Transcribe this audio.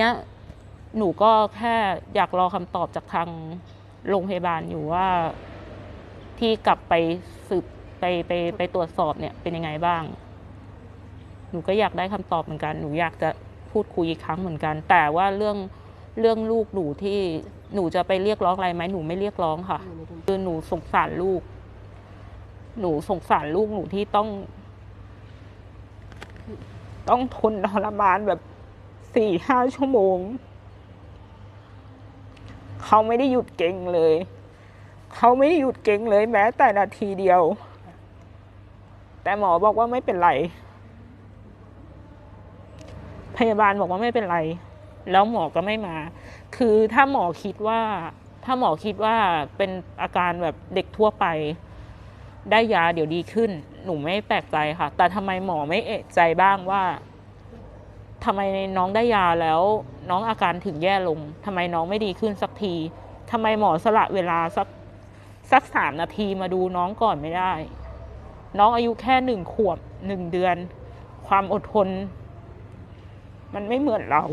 เนี้ยหนูก็แค่อยากรอคำตอบจากทางโรงพยาบาลอยู่ว่า ที่กลับไปสืบไปไปไปตรวจสอบเนี่ยเป็นยังไงบ้าง หนูก็อยากได้คำตอบเหมือนกัน หนูอยากจะพูดคุยอีกครั้งเหมือนกัน แต่ว่าเรื่องเรื่องลูกหนูที่หนูจะไปเรียกร้องอะไรไหมหนูไม่เรียกร้องค่ะ คือหนูสงสารลูก หนูสงสารลูกหนูที่ต้อง ต้องทนทรมานแบบ สี่ห้าชั่วโมง เขาไม่ได้หยุดเก่งเลย เขาไม่ได้หยุดเก่งเลยแม้แต่นาทีเดียว แต่หมอบอกว่าไม่เป็นไร พยาบาลบอกว่าไม่เป็นไร แล้วหมอก็ไม่มา คือถ้าหมอคิดว่า ถ้าหมอคิดว่าเป็นอาการแบบเด็กทั่วไปได้ยาเดี๋ยวดีขึ้น หนูไม่แปลกใจค่ะ แต่ทำไมหมอไม่เอะใจบ้างว่า ทำไมน้องได้ยาแล้ว น้องอาการถึงแย่ลงทำไมน้องไม่ดีขึ้นสักทีทำไมหมอสละเวลาสักสักสามนาทีมาดูน้องก่อนไม่ได้ น้องอายุแค่หนึ่งขวบหนึ่งเดือน ความอดทน มันไม่เหมือนเรา